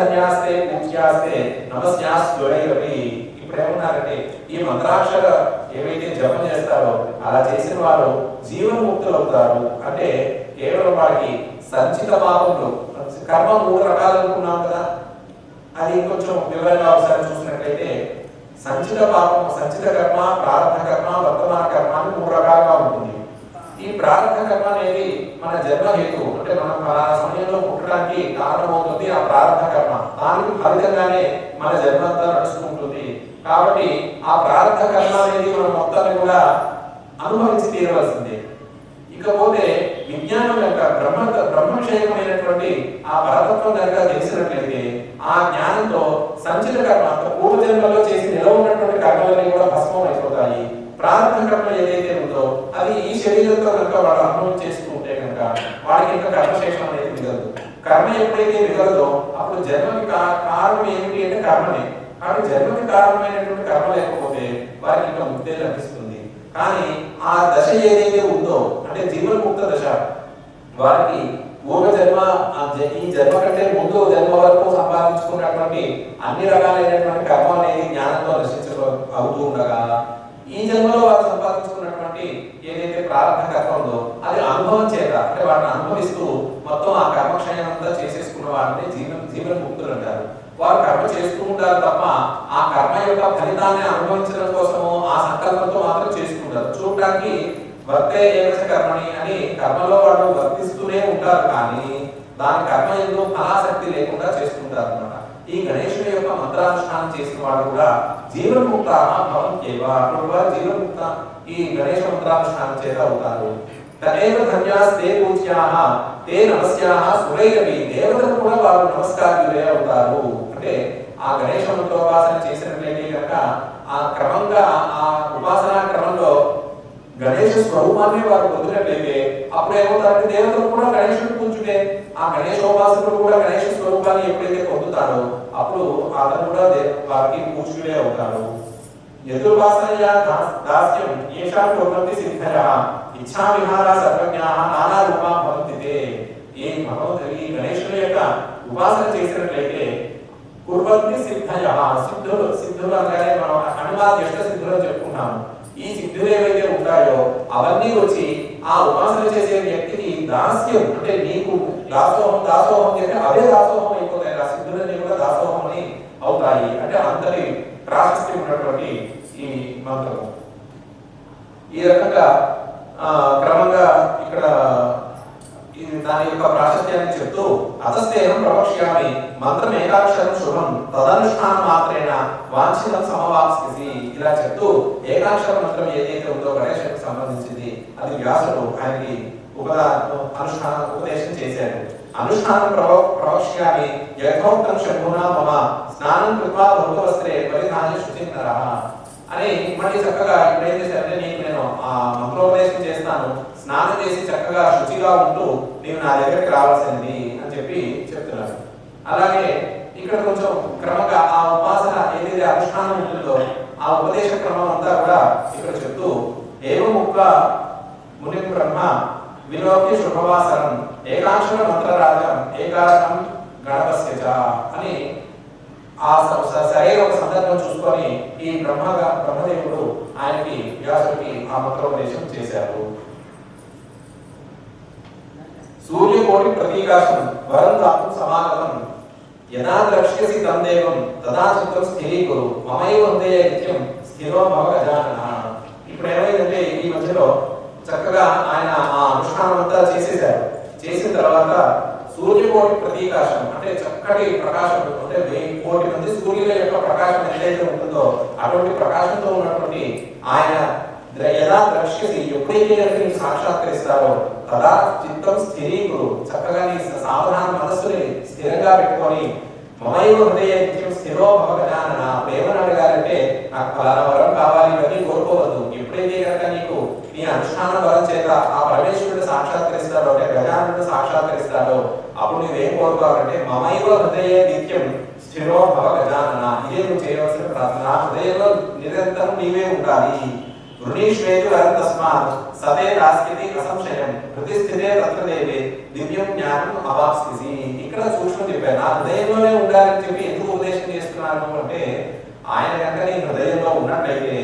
ధన్యాస్తే పూజ్యాస్తే నమస్యాస్వరైరవి ఇప్పుడేమన్నారంటే ఈ మంత్రాక్షర ఏవైతే జపం చేస్తారో అలా చేసిన వారు జీవన్ముక్తులు అవుతారు అంటే కేవలం వారికి సంచిత పాపములు కర్మ మూడు రకాలు అనుకున్నాం కదా. అది కొంచెం వివరంగా ఒకసారి చూసినట్లయితే సంచిత పాపం సంచిత కర్మ ప్రారంభ కర్మ వర్తమాన కర్మ అని మూడు రకాలుగా ఉంటుంది. ఈ ప్రారంభ కర్మ అనేది మన జన్మ హేతు. అంటే మనం ఆ సమయంలో పుట్టడానికి కారణమవుతుంది ఆ ప్రారంభ కర్మ. దానికి ఫలితంగానే మన జన్మ అంతా నడుచుకుంటుంది. కాబట్టి ఆ ప్రారంభ కర్మ అనేది మనం మొత్తాన్ని కూడా అనుభవించి తీరవలసిందే. ఇకపోతే విజ్ఞానం యొక్క బ్రహ్మ బ్రహ్మక్షయమైనటువంటి ఆ పరతత్వం కనుక తెలిసినట్లయితే ఆ జ్ఞానంతో సంచిత కర్మ పూర్వజన్మలో చేసి నిలవ ఉన్నటువంటి కర్మలన్నీ కూడా భస్మం అయిపోతాయి. ప్రారంభ కర్మ ఏదైతే ఉందో అది ఈ శరీరంతో కనుక వాడు అనుభవం చేస్తూ ఉంటే కనుక వాడికి ఇంకా కర్మశేషం అనేది మిగలదు. కర్మ ఎప్పుడైతే మిగలదో అప్పుడు జన్మకి కా- కారణం ఏమిటి అంటే కర్మనే. కాబట్టి జన్మకి కారణమైనటువంటి కర్మ లేకపోతే వారికి ఇంకా ముక్తే లభిస్తుంది. కానీ ఆ దశ ఏదైతే ఉందో అంటే జీవన్ముక్త దశ వారికి పూర్వ జన్మ ఈ జన్మ కంటే ముందు జన్మ వరకు సంపాదించుకున్నటువంటి అన్ని రకాలైనటువంటి కర్మ అనేది జ్ఞానంతో నశించ అవుతూ ఉండగా ఈ జన్మలో వారు సంపాదించుకున్నటువంటి ఏదైతే ప్రారంభ కర్మ ఉందో అది అనుభవం చేత అంటే వాటిని అనుభవిస్తూ మొత్తం ఆ కర్మక్షయం అంతా చేసేసుకున్న వారిని జీవన జీవన ముక్తులు అంటారు. వారు కర్మ చేస్తూ ఉంటారు తప్ప ఆ కర్మ యొక్క ఫలితాన్ని అనుభవించడం కోసము ఆ సంకల్పంతో మాత్రం చేస్తుంటారు చూడటానికి వర్తే ఏవచ కర్మని అని కర్మలో వాళ్ళు వర్తిస్తూనే ఉంటారు కానీ దాని కర్మ ఎందుకు ఫలాసక్తి లేకుండా చేస్తుంటారు అన్నమాట ఈ గణేశుని యొక్క మంత్రానుష్ఠానం చేసిన వాడు కూడా జీవన్ముక్త భవంత్యేవ. అప్పుడు వారు జీవన్ముక్త ఈ గణేశ మంత్రానుష్ఠానం చేత అవుతారు. తదేవ ధన్యాస్తే పూజ్యాః తే నమస్యాః సురైరవి. దేవతలు కూడా వారు నమస్కారులే అవుతారు. అంటే ఆ గణేశ మంత్రోపాసన చేసినట్లయితే కనుక ఆ క్రమంగా ఆ ఉపాసనా క్రమంలో గణేష స్వరూపాన్ని వారు పొందినట్లయితే అప్పుడు ఏమవుతారంటే దేవతలు కూడా గణేశుడు పూజుడే ఆ గణేష్ ఉపాసకుడు కూడా గణేష్ స్వరూపాన్ని ఎప్పుడైతే పొందుతారో అప్పుడు అతను కూడా వారికి పూజుడే అవుతారు యదుర్వాసనయా దాస్యం ఏషాం కుర్వంతి సిద్ధయః ఇచ్ఛా విహార సర్వజ్ఞాః నానా రూపా భవంతి ఏ ఈ భగవంతుడి గణేశుని యొక్క ఉపాసన చేసినట్లయితే కుర్వంతి సిద్ధయ సిద్ధులు సిద్ధులు అనగానే మనం హనుమాన్ యష్ట సిద్ధులు చెప్పుకున్నాము ఈ సిద్ధులు ఏవైతే ఉంటాయో అవన్నీ వచ్చి ఆ ఉపాసన చేసే వ్యక్తికి దాస్యం అంటే నీకు దాసోహం దాసోహం అంటే అవే దాసోహం అయిపోతాయి. ఆ సిద్ధులన్నీ కూడా దాసోహం అని అవుతాయి. అంటే అంతటి ప్రాశస్త్యం ఉన్నటువంటి ఈ మంత్రము. ఈ రకంగా ఆ, క్రమంగా ఇక్కడ దాని యొక్క ప్రాశస్త్యాన్ని చెప్తూ అతస్థేనం ప్రవక్ష్యామి మంత్రం ఏకాక్షరం శుభం తదనుష్ఠానం మాత్రేణ వాంఛితం సమవాప్స్యసి ఇలా చెప్తూ ఏకాక్షర మంత్రం ఏదైతే ఉందో గణేశకు సంబంధించింది అది వ్యాసుడు ఆయనకి ఉపదా అనుష్ఠాన ఉపదేశం చేశాడు. అనుష్ఠానం ప్రవ ప్రవక్ష్యామి యథోక్తం శంభునా మమ స్నానం కృత్వా భౌతవస్త్రే పరిధాన్య శుచిన్నరః అని మళ్ళీ చక్కగా ఇప్పుడు ఏం చేశారంటే నీకు నేను ఆ మంత్రోపదేశం చేస్తాను. స్నానం చేసి చక్కగా శుచిగా ఉంటూ నీవు నా దగ్గరికి రావాల్సింది అని చెప్పి చెప్తున్నారు. అలాగే ఇక్కడ కొంచెం క్రమంగా ఆ ఉపాసన ఏదైతే అనుష్ఠానం ఉంటుందో ఆ ఉపదేశ క్రమం అంతా కూడా ఇక్కడ చెప్తూ ఏముక్క ముని బ్రహ్మ విలోకి శుభవాసరం ఏకాక్షర మంత్రరాజం ఏకారణం గణపస్య అని ఆ సరైన ఒక సందర్భం చూసుకొని ఈ బ్రహ్మగా బ్రహ్మదేవుడు ఆయనకి వ్యాసుడికి ఆ మంత్రోపదేశం చేశారు. సూర్యకోటి ప్రతీకాశం వరం దాపు సమాగతం యదా ద్రక్ష్యసి తందేవం తదా చిత్రం స్థిరీకురు మమైవ హృదయ నిత్యం స్థిరో భవ గజానన. ఇప్పుడు ఏమైందంటే ఈ మధ్యలో చక్కగా ఆయన ఆ అనుష్ఠానం అంతా చేసేశారు. చేసిన తర్వాత సూర్యకోటి ప్రతీకాశం అంటే చక్కటి ప్రకాశం అంటే వెయ్యి కోటి మంది సూర్యుల యొక్క ప్రకాశం ఏదైతే ఉంటుందో అటువంటి ప్రకాశంతో ఉన్నటువంటి ఆయన ఎలా యదా ద్రక్ష్యసి ఎప్పుడైతే నీవు సాక్షాత్కరిస్తారో తదా చిత్తం స్థిరీకురు చక్కగా నీ సావధాన మనస్సుని స్థిరంగా పెట్టుకొని మమైవ హృదయ నిత్యం స్థిరో భవగజానన ప్రేమను అడగాలంటే నాకు ఫలానా వరం కావాలి ఇవన్నీ కోరుకోవద్దు. ఎప్పుడైతే కనుక నీకు నీ అనుష్ఠాన వరం చేత ఆ పరమేశ్వరుడు సాక్షాత్కరిస్తాడో అంటే గజానుడు సాక్షాత్కరిస్తాడో నువ్వేం కోరుకోవాలంటే మమైవ హృదయ నిత్యం స్థిరో భవ గజానన ఇదే నువ్వు చేయవలసిన ప్రార్థన. హృదయంలో నిరంతరం నీవే ఉండాలి. వృణీష్వేతు అరంతస్మాత్ సదే రాస్కితి అసంశయం. ప్రతిస్థితే తత్ర దేవే. దివ్యం జ్ఞానం అవాప్స్యసి. ఇక్కడ సూక్ష్మం చెప్పాను. నా హృదయంలోనే ఉండాలని చెప్పి ఎందుకు ఉపదేశం చేస్తున్నాను అంటే ఆయన కనుక నీ హృదయంలో ఉన్నట్లయితే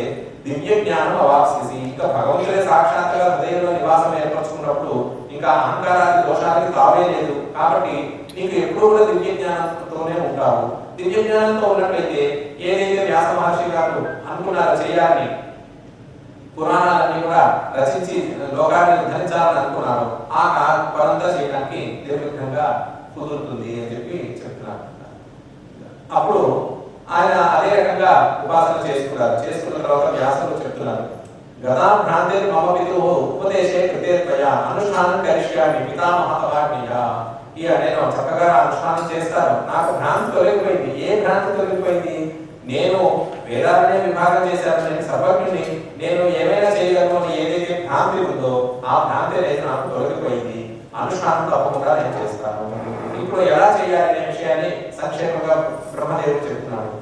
దివ్య జ్ఞానం అవాప్స్యసి. ఇంకా భగవంతుడే సాక్షాత్తుగా హృదయంలో నివాసం ఏర్పరచుకున్నప్పుడు ఇంకా అహంకారానికి దోషాలకి తావే లేదు. కాబట్టి నీకు ఎప్పుడూ కూడా దివ్య జ్ఞానంతోనే ఉంటావు. దివ్య జ్ఞానంతో ఉన్నట్లయితే ఏదైతే వ్యాస మహర్షి గారు అనుకున్నారో చేయాలని పురాణాలన్నీ కూడా రచించి లోకాన్ని ఉద్ధరించాలని అనుకున్నారు ఆ కా- చేయడానికి నిర్విఘ్నంగా కుదురుతుంది అని చెప్పి చెప్తున్నారు. అప్పుడు ఆయన అదే రకంగా ఉపాసన చేసుకున్నారు. చేసుకున్న తర్వాత వ్యాసులు చెప్తున్నారు. గదా భ్రాంతే మమ పితు ఉపదేశే కృతే త్వయా అనుష్ఠానం కరిష్యామి పితామహ తవాజ్ఞయ ఇక నేను చక్కగా అనుష్ఠానం చేస్తాను. నాకు భ్రాంతి తొలగిపోయింది. ఏ భ్రాంతి తొలగిపోయింది? నేను వేదాలనే విభాగం చేశాను నేను సర్వజ్ఞుని నేను ఏమైనా చేయగలను అని ఏదైతే భ్రాంతి ఉందో ఆ భ్రాంతి అనేది నాకు తొలగిపోయింది. అనుష్ఠానం తప్పకుండా నేను చేస్తాను. ఇప్పుడు ఎలా చేయాలి అనే విషయాన్ని సంక్షేమంగా బ్రహ్మదేవుడు చెప్తున్నాడు.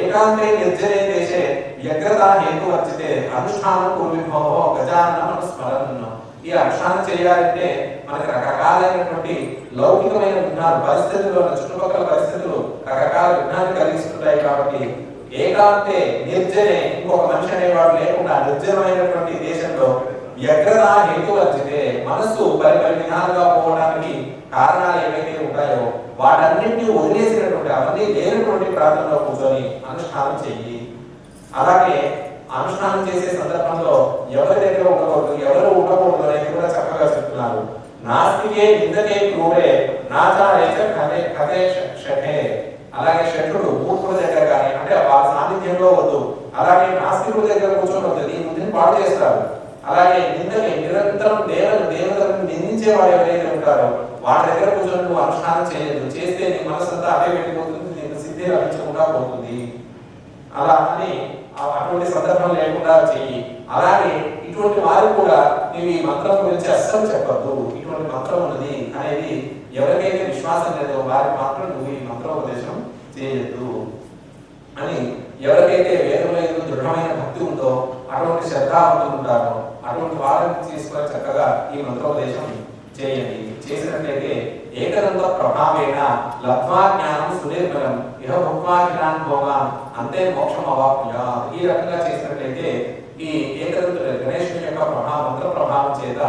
ఏకాంతే నిర్జరే దేశే వ్యగ్రత హేతు వచ్చితే అనుష్ఠానం కుర్విభో గజానం స్మరణ ఈ అనుష్ఠానం చేయాలంటే మనకి రకరకాలైనటువంటి లౌకికమైన విఘ్నాలు పరిస్థితులు చుట్టుపక్కల పరిస్థితులు రకరకాల విఘ్నాన్ని కలిగిస్తుంటాయి కాబట్టి ఏకాంతే నిర్జనే ఇంకొక మనిషి అనేవాడు లేకుండా నిర్జనమైనటువంటి దేశంలో వ్యగ్రత హేతు వచ్చితే మనస్సు పరి పరి విధాలుగా పోవడానికి కారణాలు ఏవైతే ఉంటాయో వాటన్నింటినీ వదిలేసినటువంటి అవన్నీ లేనటువంటి ప్రాంతంలో కూర్చొని అనుష్ఠానం చెయ్యి. అలాగే అనుష్ఠానం చేసే సందర్భంలో ఎవరి దగ్గర ఉండకూడదు ఎవరు ఉండకూడదు అనేది కూడా చక్కగా చెప్తున్నారు. నాస్తికే నిందకే క్రూరే నాచారేచ కథే కథే షఠే. అలాగే షఠుడు మూర్ఖుల దగ్గర కానీ అంటే వాళ్ళ సాన్నిధ్యంలో వద్దు. అలాగే నాస్తికుల దగ్గర కూర్చొని వద్దు నీ బుద్ధిని పాడు చేస్తారు. అలాగే నిందకి నిరంతరం దేవత దేవతలను నిందించే వారు ఎవరైతే ఉంటారో వాళ్ళ దగ్గర కూర్చొని నువ్వు అనుష్ఠానం చేయలేదు చేస్తే నీ మనసంతా అదే వెళ్ళిపోతుంది నీకు సిద్ధి లభించకుండా పోతుంది. అలా అని అటువంటి సందర్భం లేకుండా చెయ్యి. అలాగే ఇటువంటి వారు కూడా నీవు ఈ మంత్రం గురించి అస్సలు చెప్పద్దు. ఇటువంటి మంత్రం ఉన్నది అనేది ఎవరికైతే విశ్వాసం లేదో వారికి మాత్రం నువ్వు ఈ మంత్రోపదేశం చేయొద్దు. అని ఎవరికైతే వేదం మీద దృఢమైన భక్తి ఉందో అటువంటి శ్రద్ధావంతులు ఉంటారో అటువంటి వారిని తీసుకొని చక్కగా ఈ మంత్రోపదేశం చేయండి. చేసినట్లయితే ఏకదంత ప్రభావేణ లబ్ధ్వా జ్ఞానం సునిర్మలం ఇహ భుక్వా జ్ఞానం భోగాన్ అంతే మోక్షం అవాప్య ఈ రకంగా చేసినట్లయితే ఈ ఏకదంతుడు గణేశుని యొక్క ప్రభావం మంత్ర ప్రభావం చేత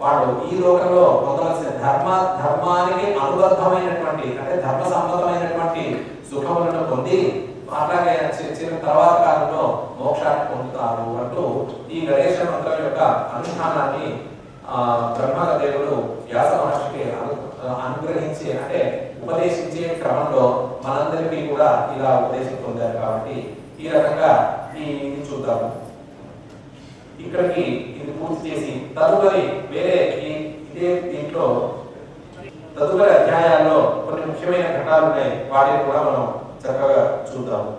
వాడు ఈ లోకంలో పొందవలసిన ధర్మ ధర్మానికి అనుబద్ధమైనటువంటి అంటే ధర్మ సంబంధమైనటువంటి సుఖములను పొంది అట్లాగే చి- చిన్న తర్వాత కాలంలో మోక్షాన్ని పొందుతారు అంటూ ఈ గణేశ మంత్రం యొక్క అనుష్ఠానాన్ని ఆ బ్రహ్మదేవుడు వ్యాస మహర్షికి అను- అనుగ్రహించి అంటే ఉపదేశించే క్రమంలో మనందరికీ కూడా ఇలా ఉపదేశం పొందారు కాబట్టి ఈ రకంగా ఈ చూద్దాము. ఇక్కడికి ఇది పూర్తి చేసి తదుపరి వేరే ఇదే దీంట్లో తదుపరి అధ్యాయాల్లో కొన్ని ముఖ్యమైన ఘటాలు ఉన్నాయి వాటిని కూడా మనం చక్కగా చూద్దాము.